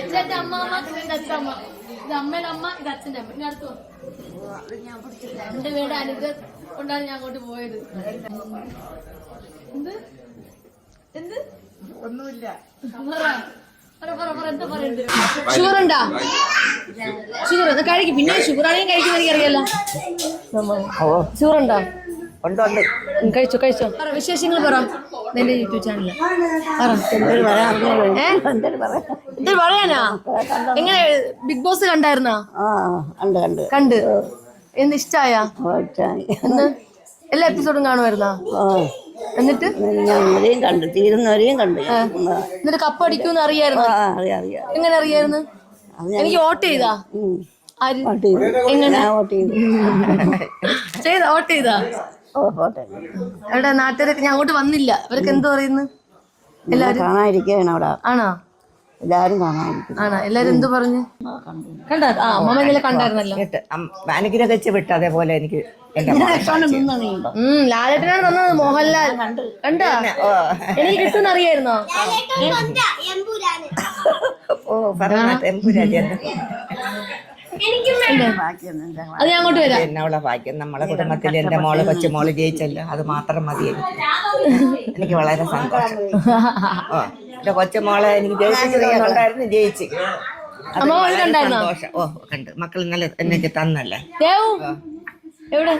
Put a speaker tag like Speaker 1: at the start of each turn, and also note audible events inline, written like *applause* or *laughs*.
Speaker 1: ഇതെന്റെ അമ്മാമ്മ ഇത് അച്ഛമ്മ ഇത് അമ്മയുടെ അമ്മ ഇത് അച്ഛന്റെ അമ്മ ഇനി അടുത്തു. എന്റെ വീട് അനുജ കൊണ്ടാണ് ഞാൻ അങ്ങോട്ട് പോയത് എന്ത് എന്ത്
Speaker 2: ഒന്നുമില്ല
Speaker 1: പറയണ്ട് ഷുഗർ ഉണ്ടാ ഷുഗർ അത് കഴിക്കും. പിന്നെ ഷുഗർ ആണെങ്കിൽ കഴിക്കുമെന്ന് എനിക്കറിയാലോ. ഷുഗർ ഉണ്ടോ
Speaker 2: ഉണ്ട്.
Speaker 1: കഴിച്ചോ കഴിച്ചോ. പറ വിശേഷങ്ങൾ പറ. നിന്റെ യൂട്യൂബ് ചാനലിൽ. പറ. ഇത് പറയാനാ? എങ്ങനെ ബിഗ് ബോസ് കണ്ടായിരുന്നാ?
Speaker 2: ആ ഉണ്ട് ഉണ്ട്
Speaker 1: കണ്ട്. എന്ത് ഇഷ്ടായ. എന്ന് എല്ലാ എപ്പിസോഡും കാണുമായിരുന്നാ? എന്നിട്ട്?
Speaker 2: ഇവരെയും കണ്ടു തീരുന്നവരെയും കണ്ടു.
Speaker 1: എന്നിട്ട് കപ്പ് അടിക്കൂന്ന് അറിയായിരുന്നു? എങ്ങനെ അറിയായിരുന്നു? എനിക്ക് വോട്ട് ചെയ്താ. ആര്? എങ്ങനെ?
Speaker 2: വോട്ട് ചെയ്തു.
Speaker 1: ചെയ്താ വോട്ട് ചെയ്താ?
Speaker 2: ഓ
Speaker 1: എവിടെ നാട്ടുകാരൊക്കെ ഞാൻ അങ്ങോട്ട് വന്നില്ല. അവരൊക്കെ എന്ത് പറയുന്നു?
Speaker 2: എല്ലാവരും കാണാതിരിക്കുകയാണ് അവിടെ.
Speaker 1: ആണോ?
Speaker 2: കാണാതിരിക്കും
Speaker 1: ആണോ? എല്ലാരും എന്ത് പറഞ്ഞു? കണ്ടാ. ആ അമ്മ ഇന്നലെ കണ്ടായിരുന്നല്ലോ.
Speaker 3: അനുഗ്രഹം വെച്ച് വിട്ട്. അതേപോലെ എനിക്ക്
Speaker 1: ഉം ലാലേട്ടനാണ് തന്നത് മോഹൻലാൽ. കണ്ടോ. എനിക്ക് കിട്ടുന്ന അറിയായിരുന്നോ
Speaker 3: ഓ പറഞ്ഞ ടെമ്പുരാജൻ
Speaker 1: അത് ഞാൻ അങ്ങോട്ട് വരാം.
Speaker 3: എന്നോളെ ഭാഗ്യം. നമ്മളെ കുടുംബത്തിൽ എന്റെ മോൾ കൊച്ചുമോൾ ജയിച്ചല്ലോ. അത് മാത്രം മതി എനിക്ക്. എനിക്ക് വളരെ *laughs* സന്തോഷം. ഓ എന്റെ കൊച്ചുമോളെ എനിക്ക് ജയിച്ചിട്ടുണ്ടായിരുന്നു ജയിച്ച്.
Speaker 1: അമ്മ?
Speaker 3: സന്തോഷം. ഓ കണ്ട്. മക്കൾ നല്ല എനിക്ക് തന്നല്ലേ?
Speaker 1: എവിടെ?